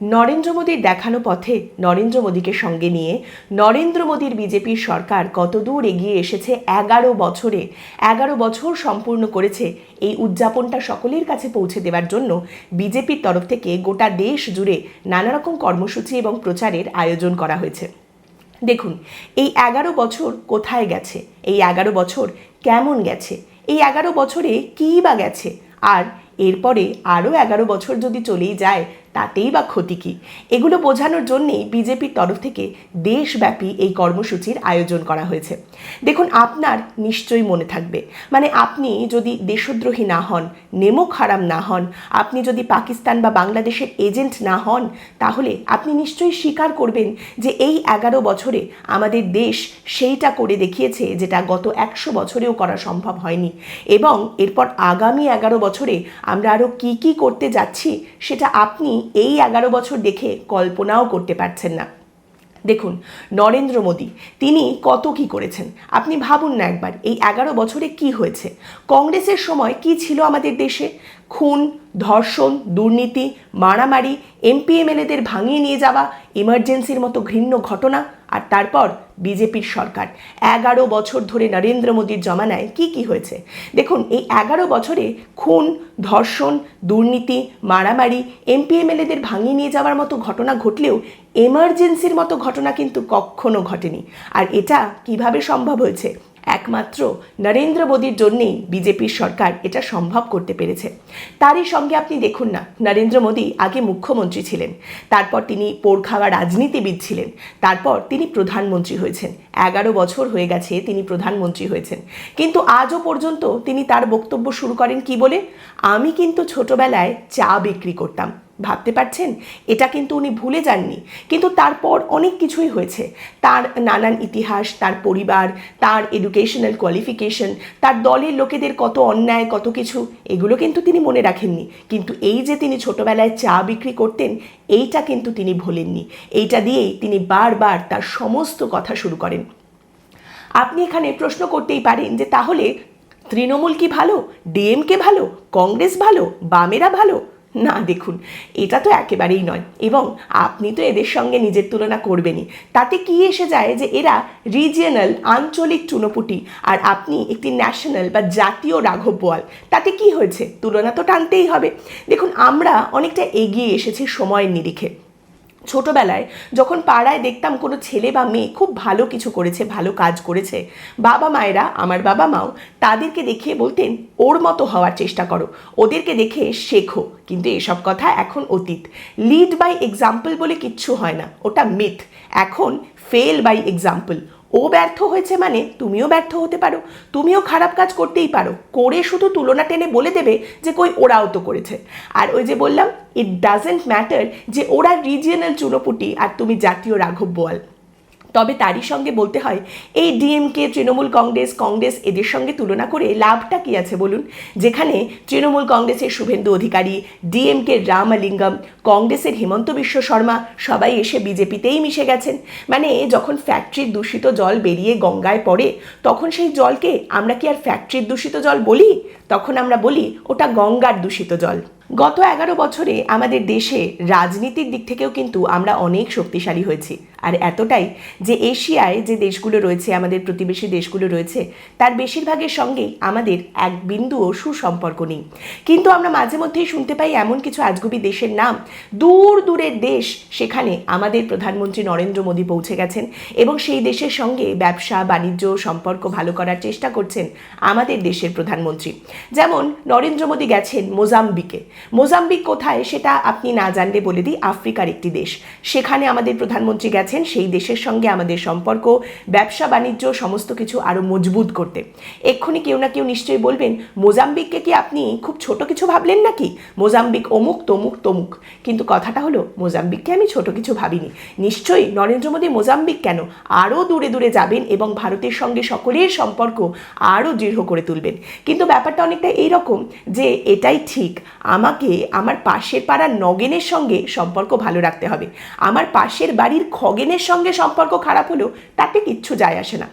নরেন্দ্র মোদীর দেখানো পথে নরেন্দ্র মোদীকে সঙ্গে নিয়ে নরেন্দ্র মোদীর বিজেপির সরকার কতদূর এগিয়ে এসেছে এগারো বছরে। এগারো বছর সম্পূর্ণ করেছে এই উদযাপনটা সকলের কাছে পৌঁছে দেওয়ার জন্য বিজেপির তরফ থেকে গোটা দেশ জুড়ে নানা রকম কর্মসূচি এবং প্রচারের আয়োজন করা হয়েছে। দেখুন, এই এগারো বছর কোথায় গেছে? এই এগারো বছর কেমন গেছে? এই এগারো বছরে কী বা গেছে? আর এরপরে আরও এগারো বছর যদি চলেই যায় তাতেই বা ক্ষতি কী? এগুলো বোঝানোর জন্যেই বিজেপির তরফ থেকে দেশব্যাপী এই কর্মসূচির আয়োজন করা হয়েছে। দেখুন, আপনার নিশ্চয়ই মনে থাকবে। মানে আপনি যদি দেশদ্রোহী না হন নেমক হারাম না হন, আপনি যদি পাকিস্তান বা বাংলাদেশের এজেন্ট না হন, তাহলে আপনি নিশ্চয়ই স্বীকার করবেন যে এই এগারো বছরে আমাদের দেশ সেইটা করে দেখিয়েছে যেটা গত একশো বছরেও করা সম্ভব হয়নি। এবং এরপর আগামী এগারো বছরে আমরা আরও কী কী করতে যাচ্ছি, সেটা আপনি এই এগারো বছর দেখে কল্পনাও করতে পারছেন না। দেখুন, নরেন্দ্র মোদী, তিনি কত কি করেছেন? আপনি ভাবুন না একবার, এই এগারো বছরে কি হয়েছে? কংগ্রেসের সময় কি ছিল আমাদের দেশে? খুন ধর্ষণ, দুর্নীতি, মারামারি, এমপি, এমএলএদের ভাঙিয়ে নিয়ে যাওয়া ইমার্জেন্সির মতো ঘৃণ্য ঘটনা আর তারপর বিজেপির সরকার। এগারো বছর ধরে নরেন্দ্র মোদীর জমানায় কি কি হয়েছে? দেখুন, এই এগারো বছরে খুন, ধর্ষণ, দুর্নীতি, মারামারি, এমপি, এমএলএদের ভাঙিয়ে নিয়ে যাওয়ার মতো ঘটনা ঘটলেও এমার্জেন্সির মতো ঘটনা কিন্তু কখনো ঘটেনি। আর এটা কীভাবে সম্ভব হয়েছে? একমাত্র নরেন্দ্র মোদীর জন্যেই বিজেপির সরকার এটা সম্ভব করতে পেরেছে। তারই সঙ্গে আপনি দেখুন না, নরেন্দ্র মোদী আগে মুখ্যমন্ত্রী ছিলেন, তারপর তিনি পোড় খাওয়া রাজনীতিবিদ ছিলেন, তারপর তিনি প্রধানমন্ত্রী হয়েছেন। এগারো বছর হয়ে গেছে তিনি প্রধানমন্ত্রী হয়েছেন। কিন্তু আজও পর্যন্ত তিনি তার বক্তব্য শুরু করেন কি বলে? আমি কিন্তু ছোটবেলায় চা বিক্রি করতাম। ভাবতে পারছেন? এটা কিন্তু উনি ভুলে যাননি। কিন্তু তারপর অনেক কিছুই হয়েছে। তার নানান ইতিহাস, তার পরিবার, তার এডুকেশনাল কোয়ালিফিকেশন তার দলের লোকেদের কত অন্যায়, কত কিছু, এগুলো কিন্তু তিনি মনে রাখেননি। কিন্তু এই যে তিনি ছোটবেলায় চা বিক্রি করতেন, এইটা কিন্তু তিনি ভোলেননি। এইটা দিয়েই তিনি বারবার তার সমস্ত কথা শুরু করেন। আপনি এখানে প্রশ্ন করতেই পারেন যে তাহলে তৃণমূল কি ভালো? ডিএমকে ভালো? কংগ্রেস ভালো? বামেরা ভালো? না, দেখুন, এটা তো একেবারেই নয়। এবং আপনি তো এদের সঙ্গে নিজের তুলনা করবেনই। তাতে কি এসে যায় যে এরা রিজিয়নাল আঞ্চলিক চুনোপুটি আর আপনি একটি ন্যাশনাল বা জাতীয় রাঘব বল তাতে কি হয়েছে? তুলনা তো টানতেই হবে। দেখুন, আমরা অনেকটা এগিয়ে এসেছি সময়ের নিরিখে। ছোটবেলায় যখন পাড়ায় দেখতাম কোনো ছেলে বা মেয়ে খুব ভালো কিছু করেছে, ভালো কাজ করেছে, বাবা মায়েরা, আমার বাবা মাও তাদেরকে দেখিয়ে বলতেন, ওর মতো হওয়ার চেষ্টা করো, ওদেরকে দেখে শেখো। কিন্তু এসব কথা এখন অতীত। লিড বাই এক্সাম্পল বলে কিচ্ছু হয় না, ওটা মিথ এখন ফেল বাই এক্সাম্পল ও ব্যর্থ হয়েছে মানে তুমিও ব্যর্থ হতে পারো। তুমিও খারাপ কাজ করতেই পারো। করে শুধু তুলনা টেনে বলে দেবে যে কই ওরাও তো করেছে। আর ওই যে বললাম ইট ডাজেন্ট ম্যাটার যে ওরা রিজিয়নাল চুনোপুটি আর তুমি জাতীয় রাঘব বোয়াল। তবে তারই সঙ্গে বলতে হয়, এই ডিএমকে তৃণমূল কংগ্রেস কংগ্রেস এদের সঙ্গে তুলনা করে লাভটা কি আছে বলুন? যেখানে তৃণমূল কংগ্রেসের শুভেন্দু অধিকারী, ডিএমকে রামালিঙ্গম, কংগ্রেসের হেমন্ত বিশ্ব শর্মা সবাই এসে বিজেপিতেই মিশে গেছেন। মানে যখন ফ্যাক্টরির দূষিত জল বেরিয়ে গঙ্গায় পড়ে, তখন সেই জলকে আমরা কি আর ফ্যাক্টরির দূষিত জল বলি? তখন আমরা বলি ওটা গঙ্গার দূষিত জল। গত এগারো বছরে আমাদের দেশে রাজনীতির দিক থেকেও কিন্তু আমরা অনেক শক্তিশালী হয়েছি। আর এতটাই যে এশিয়ায় যে দেশগুলো রয়েছে, আমাদের প্রতিবেশী দেশগুলো রয়েছে, তার বেশিরভাগের সঙ্গেই আমাদের এক বিন্দুও সুসম্পর্ক নেই। কিন্তু আমরা মাঝে মধ্যেই শুনতে পাই এমন কিছু আজগুবি দেশের নাম। দূর দূরের দেশ সেখানে আমাদের প্রধানমন্ত্রী নরেন্দ্র মোদী পৌঁছে গেছেন এবং সেই দেশের সঙ্গে ব্যবসা, বাণিজ্য, সম্পর্ক ভালো করার চেষ্টা করছেন আমাদের দেশের প্রধানমন্ত্রী। যেমন নরেন্দ্র মোদী গেছেন মোজাম্বিকে। মোজাম্বিক কোথায় সেটা আপনি না জানলে বলে দিই, আফ্রিকার একটি দেশ। সেখানে আমাদের প্রধানমন্ত্রী গেছেন, সেই দেশের সঙ্গে আমাদের সম্পর্ক, ব্যবসা, বাণিজ্য, সমস্ত কিছু আরও মজবুত করতে। এক্ষুনি কেউ না কেউ নিশ্চয়ই বলবেন, মোজাম্বিককে কি আপনি খুব ছোট কিছু ভাবলেন নাকি? মোজাম্বিক অমুক, তমুক তমুক। কিন্তু কথাটা হলো, মোজাম্বিককে আমি ছোট কিছু ভাবিনি। নিশ্চয়ই নরেন্দ্র মোদী মোজাম্বিক কেন? আরও দূরে দূরে যাবেন এবং ভারতের সঙ্গে সকলের সম্পর্ক আরও দৃঢ় করে তুলবেন। কিন্তু ব্যাপারটা অনেকটা এইরকম যে এটাই ঠিক। আমাকে আমার পাশের পাড়ার নগেনের সঙ্গে সম্পর্ক ভালো রাখতে হবে। আমার পাশের বাড়ির খগেনের সঙ্গে সম্পর্ক খারাপ হলেও তাতে কিচ্ছু যায় আসে না।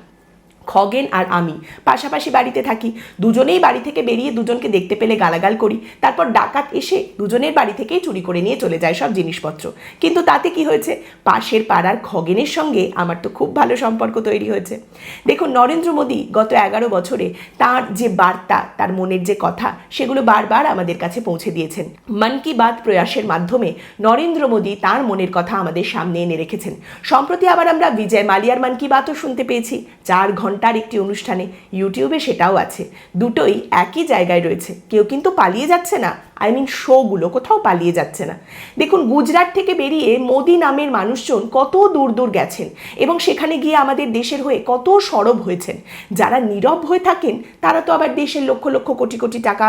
খগেন আর আমি। পাশাপাশি বাড়িতে থাকি। দুজনেই বাড়ি থেকে বেরিয়ে দুজনকে দেখতে পেলে গালাগাল করি। তারপর ডাকাত এসে দুজনের বাড়ি থেকেই চুরি করে নিয়ে চলে যায় সব জিনিসপত্র। কিন্তু তাতে কি হয়েছে? পাশের পাড়ার খগেনের সঙ্গে আমার তো খুব ভালো সম্পর্ক তৈরি হয়েছে। দেখুন, নরেন্দ্র মোদী গত এগারো বছরে তার যে বার্তা, তার মনের যে কথা, সেগুলো বারবার আমাদের কাছে পৌঁছে দিয়েছেন। মন কি বাত প্রয়াসের মাধ্যমে নরেন্দ্র মোদী তার মনের কথা আমাদের সামনে এনে রেখেছেন। সম্প্রতি আবার আমরা বিজয় মালিয়ার মন কি বাতও শুনতে পেয়েছি। চার ঘণ্টার একটি অনুষ্ঠানে। ইউটিউবে সেটাও আছে। দুটোই একই জায়গায় রয়েছে। কেউ কিন্তু পালিয়ে যাচ্ছে না। আই মিন শোগুলো কোথাও পালিয়ে যাচ্ছে না। দেখুন, গুজরাট থেকে বেরিয়ে মোদি নামের মানুষজন কত দূর দূর গেছেন এবং সেখানে গিয়ে আমাদের দেশের হয়ে কত সরব হয়েছেন। যারা নীরব হয়ে থাকেন, তারা তো আবার দেশের লক্ষ লক্ষ কোটি কোটি টাকা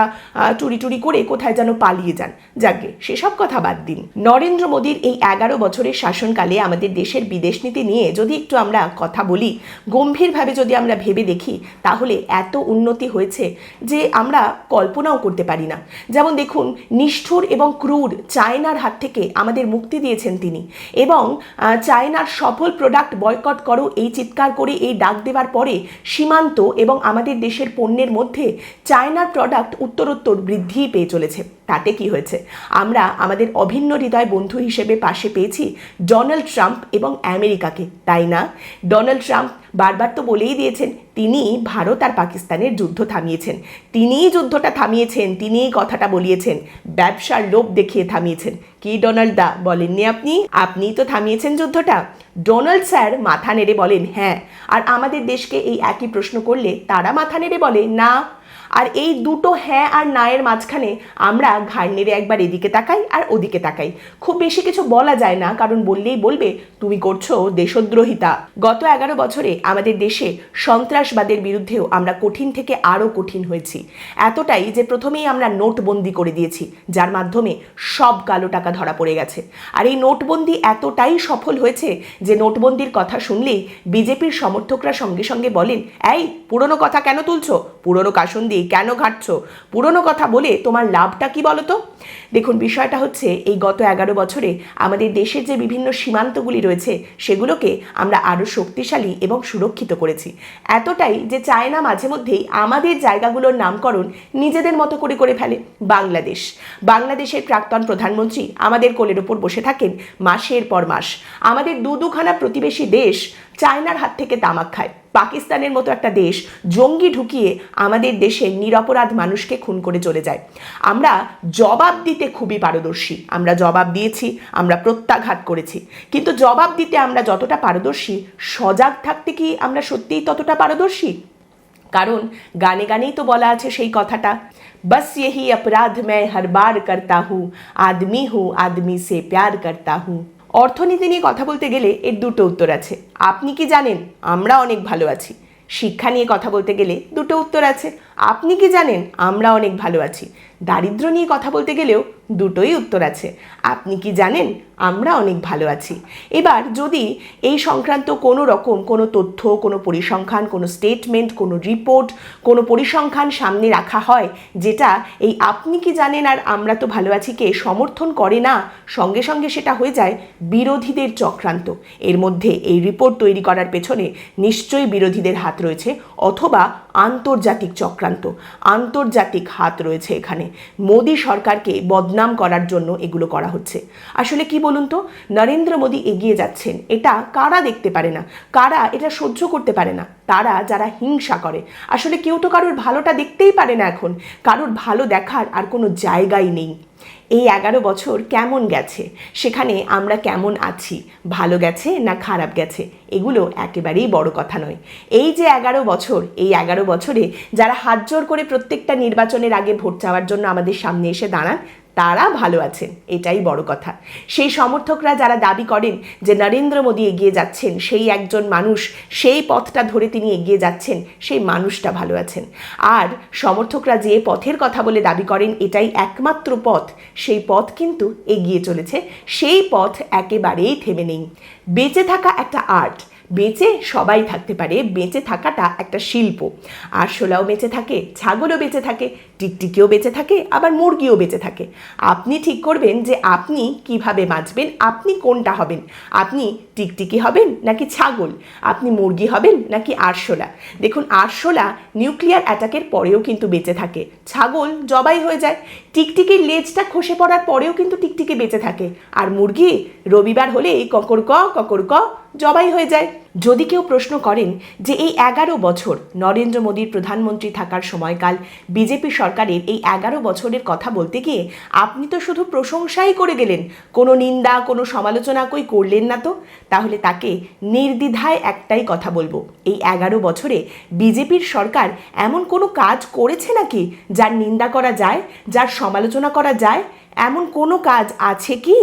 টুরি টুরি করে কোথায় যেন পালিয়ে যান। যাকে সেসব কথা বাদ দিন। নরেন্দ্র মোদীর এই এগারো বছরের শাসনকালে আমাদের দেশের বিদেশ নীতি নিয়ে যদি একটু আমরা কথা বলি, গম্ভীরভাবে যদি আমরা ভেবে দেখি, তাহলে এত উন্নতি হয়েছে যে আমরা কল্পনাও করতে পারি না। যেমন দেখুন নিষ্ঠুর এবং ক্রুর চায়নার হাত থেকে আমাদের মুক্তি দিয়েছেন তিনি। এবং চায়নার সফল প্রোডাক্ট বয়কট করো, এই চিৎকার করে, এই ডাক দেওয়ার পরে সীমান্ত এবং আমাদের দেশের পণ্যের মধ্যে চায়নার প্রোডাক্ট উত্তরোত্তর বৃদ্ধি পেয়ে চলেছে। তাতে কি হয়েছে? আমরা আমাদের অভিন্ন হৃদয় বন্ধু হিসেবে পাশে পেয়েছি ডোনাল্ড ট্রাম্প এবং আমেরিকাকে, তাই না? ডোনাল্ড ট্রাম্প বারবার তো বলেই দিয়েছেন, তিনি ভারত আর পাকিস্তানের যুদ্ধ থামিয়েছেন। তিনিই যুদ্ধটা থামিয়েছেন, তিনিই কথাটা বলিয়েছেন, ব্যবসার লোভ দেখিয়ে থামিয়েছেন। কি ডোনাল্ড দা, বলেননি আপনি? আপনিই তো থামিয়েছেন যুদ্ধটা। ডোনাল্ড স্যার মাথা নেড়ে বলেন হ্যাঁ। আর আমাদের দেশকে এই একই প্রশ্ন করলে তারা মাথা নেড়ে বলে, না। আর এই দুটো হ্যাঁ আর না এর মাঝখানে আমরা ঘাড় নেড়ে একবার এদিকে তাকাই আর ওদিকে তাকাই। খুব বেশি কিছু বলা যায় না, কারণ বললেই বলবে, তুমি করছ দেশদ্রোহিতা। গত এগারো বছরে আমাদের দেশে সন্ত্রাসবাদের বিরুদ্ধেও আমরা কঠিন থেকে আরও কঠিন হয়েছি। এতটাই যে প্রথমেই আমরা নোটবন্দি করে দিয়েছি, যার মাধ্যমে সব কালো টাকা ধরা পড়ে গেছে। আর এই নোটবন্দি এতটাই সফল হয়েছে যে নোটবন্দির কথা শুনলেই বিজেপির সমর্থকরা সঙ্গে সঙ্গে বলেন, এই, পুরনো কথা কেন তুলছো? পুরনো কাসন দিয়ে কেন ঘাটছো? পুরনো কথা বলে তোমার লাভটা কি বলো তো? দেখুন, বিষয়টা হচ্ছে এই গত এগারো বছরে আমাদের দেশের যে বিভিন্ন সীমান্তগুলি রয়েছে, সেগুলোকে আমরা আরও শক্তিশালী এবং সুরক্ষিত করেছি। এতটাই যে চায়না মাঝে মধ্যেই আমাদের জায়গাগুলোর নামকরণ নিজেদের মতো করে করে ফেলে। বাংলাদেশ। বাংলাদেশের প্রাক্তন প্রধানমন্ত্রী আমাদের কোলের ওপর বসে থাকেন মাসের পর মাস। আমাদের দু দু দুখানা প্রতিবেশী দেশ চায়নার হাত থেকে তামাক খায় পাকিস্তানের মতো একটা দেশ জঙ্গি ঢুকিয়ে আমাদের দেশের নিরপরাধ মানুষকে খুন করে চলে যায় আমরা জবাব দিতে খুবই পারদর্শী আমরা জবাব দিয়েছি আমরা প্রত্যাঘাত করেছি কিন্তু জবাব দিতে আমরা যতটা পারদর্শী সজাগ থাকতে কি আমরা সত্যিই ততটা পারদর্শী কারণ গানে গানেই তো বলা আছে সেই কথাটা बस यही अपराध मैं हर बार करता हूँ आदमी हूँ आदमी से प्यार करता हूँ অর্থনীতি নিয়ে কথা বলতে গেলে এর দুটো উত্তর আছে। আপনি কি জানেন? আমরা অনেক ভালো আছি। শিক্ষা নিয়ে কথা বলতে গেলে দুটো উত্তর আছে। আপনি কি জানেন, আমরা অনেক ভালো আছি। দারিদ্র নিয়ে কথা বলতে গেলেও দুটোই উত্তর আছে। আপনি কি জানেন, আমরা অনেক ভালো আছি। এবার যদি এই সংক্রান্ত কোনো রকম কোনো তথ্য, কোনো পরিসংখ্যান, কোনো স্টেটমেন্ট কোনো রিপোর্ট কোনো পরিসংখ্যান সামনে রাখা হয়, যেটা এই আপনি কি জানেন আর আমরা তো ভালো আছি কে সমর্থন করে না, সঙ্গে সঙ্গে সেটা হয়ে যায় বিরোধীদের চক্রান্ত। এর মধ্যে এই রিপোর্ট তৈরি করার পেছনে নিশ্চয়ই বিরোধীদের হাত রয়েছে, অথবা আন্তর্জাতিক চক্রান্ত, আন্তর্জাতিক হাত রয়েছে এখানে। মোদী সরকারকে বদনাম করার জন্য এগুলো করা হচ্ছে। আসলে কি বলুন তো? নরেন্দ্র মোদী এগিয়ে যাচ্ছেন, এটা কারা দেখতে পারে না? কারা এটা সহ্য করতে পারে না? তারা যারা হিংসা করে। আসলে কেউ তো কারোর ভালোটা দেখতেই পারে না এখন। কারোর ভালো দেখার আর কোনো জায়গাই নেই। এই এগারো বছর কেমন গেছে? সেখানে আমরা কেমন আছি? ভালো গেছে না খারাপ গেছে? এগুলো একেবারেই বড় কথা নয়। এই যে এগারো বছর, এই এগারো বছরে যারা হাত জোর করে প্রত্যেকটা নির্বাচনের আগে ভোট চাওয়ার জন্য আমাদের সামনে এসে দাঁড়ান তারা ভালো আছেন, এটাই বড় কথা। সেই সমর্থকরা যারা দাবি করেন যে নরেন্দ্র মোদী এগিয়ে যাচ্ছেন, সেই একজন মানুষ, সেই পথটা ধরে তিনি এগিয়ে যাচ্ছেন, সেই মানুষটা ভালো আছেন। আর সমর্থকরা যে পথের কথা বলে দাবি করেন, এটাই একমাত্র পথ, সেই পথ কিন্তু এগিয়ে চলেছে, সেই পথ একেবারেই থেমে নেই। বেঁচে থাকা একটা আর্ট বেঁচে সবাই থাকতে পারে, বেঁচে থাকাটা একটা শিল্প। আরশোলাও বেঁচে থাকে, ছাগলও বেঁচে থাকে, টিকটিকিও বেঁচে থাকে, আবার মুরগিও বেঁচে থাকে। আপনি ঠিক করবেন যে আপনি কীভাবে বাঁচবেন, আপনি কোনটা হবেন? আপনি টিকটিকি হবেন নাকি ছাগল? আপনি মুরগি হবেন নাকি আরশোলা? দেখুন, আরশোলা নিউক্লিয়ার অ্যাটাকের পরেও কিন্তু বেঁচে থাকে। ছাগল জবাই হয়ে যায়। টিকটিকির লেজটা খসে পড়ার পরেও কিন্তু টিকটিকি বেঁচে থাকে। আর মুরগি রবিবার হলেই ককর ক ককর ক জবাই হয়ে যায়। যদি কেউ প্রশ্ন করেন যে এই এগারো বছর নরেন্দ্র মোদীর প্রধানমন্ত্রী থাকার সময়কাল বিজেপি সরকারের এই এগারো বছরের কথা বলতে গিয়ে আপনি তো শুধু প্রশংসাই করে গেলেন। কোনো নিন্দা, কোনো সমালোচনা কই করলেন না তো? তাহলে তাকে নির্দ্বিধায় একটাই কথা বলব। এই এগারো বছরে বিজেপির সরকার এমন কোনো কাজ করেছে নাকি যার নিন্দা করা যায়, যার সমালোচনা করা যায়? এমন কোনো কাজ আছে কি?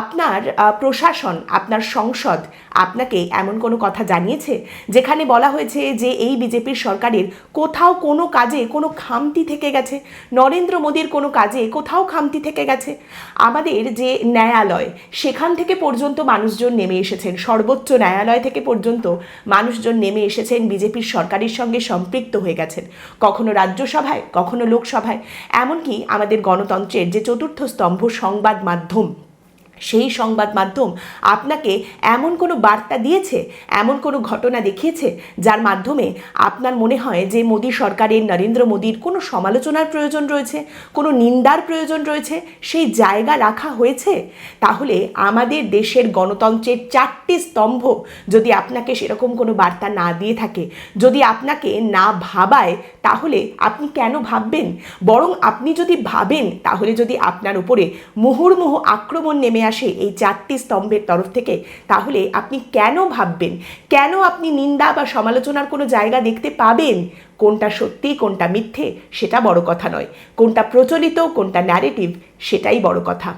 আপনার প্রশাসন, আপনার সংসদ আপনাকে এমন কোনো কথা জানিয়েছে? যেখানে বলা হয়েছে যে এই বিজেপির সরকারের কোথাও কোনো কাজে কোনো খামতি থেকে গেছে? নরেন্দ্র মোদীর কোনো কাজে কোথাও খামতি থেকে গেছে? আমাদের যে ন্যায়ালয়, সেখান থেকে পর্যন্ত মানুষজন নেমে এসেছেন। সর্বোচ্চ ন্যায়ালয় থেকে পর্যন্ত মানুষজন নেমে এসেছেন। বিজেপির সরকারের সঙ্গে সম্পৃক্ত হয়ে গেছেন। কখনো রাজ্যসভায়, কখনো লোকসভায়। এমনকি আমাদের গণতন্ত্রের যে চতুর্থ স্তম্ভ সংবাদ মাধ্যম। সেই সংবাদ মাধ্যম আপনাকে এমন কোনো বার্তা দিয়েছে, এমন কোনো ঘটনা দেখিয়েছে, যার মাধ্যমে আপনার মনে হয় যে মোদী সরকারের, নরেন্দ্র মোদীর কোনো সমালোচনার প্রয়োজন রয়েছে, কোনো নিন্দার প্রয়োজন রয়েছে, সেই জায়গা রাখা হয়েছে? তাহলে আমাদের দেশের গণতন্ত্রের চারটি স্তম্ভ যদি আপনাকে সেরকম কোনো বার্তা না দিয়ে থাকে, যদি আপনাকে না ভাবায়, তাহলে আপনি কেন ভাববেন? বরং আপনি যদি ভাবেন, তাহলে যদি আপনার উপরে মুহুর্মুহ আক্রমণ নেমে আসে এই চারটি স্তম্ভের তরফ থেকে, তাহলে আপনি কেন ভাববেন? কেন আপনি নিন্দা বা সমালোচনার কোনো জায়গা দেখতে পাবেন? কোনটা সত্যি, কোনটা মিথ্যে, সেটা বড় কথা নয়। কোনটা প্রচলিত, কোনটা ন্যারেটিভ সেটাই বড় কথা।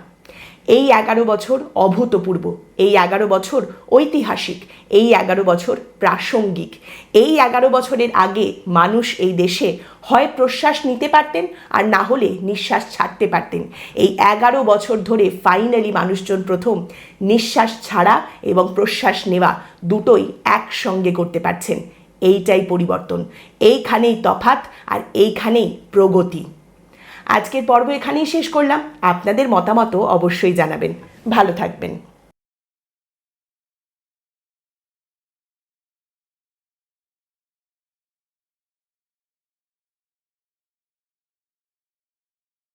এই এগারো বছর অভূতপূর্ব, এই এগারো বছর ঐতিহাসিক, এই এগারো বছর প্রাসঙ্গিক। এই এগারো বছরের আগে মানুষ এই দেশে হয় প্রশ্বাস নিতে পারতেন আর না হলে নিঃশ্বাস ছাড়তে পারতেন। এই এগারো বছর ধরে ফাইনালি মানুষজন প্রথম নিঃশ্বাস ছাড়া এবং প্রশ্বাস নেওয়া দুটোই একসঙ্গে করতে পারছেন। এইটাই পরিবর্তন। এইখানেই তফাত আর এইখানেই প্রগতি। আজকের পর্ব এখানেই শেষ করলাম। আপনাদের মতামতও অবশ্যই জানাবেন। ভালো থাকবেন।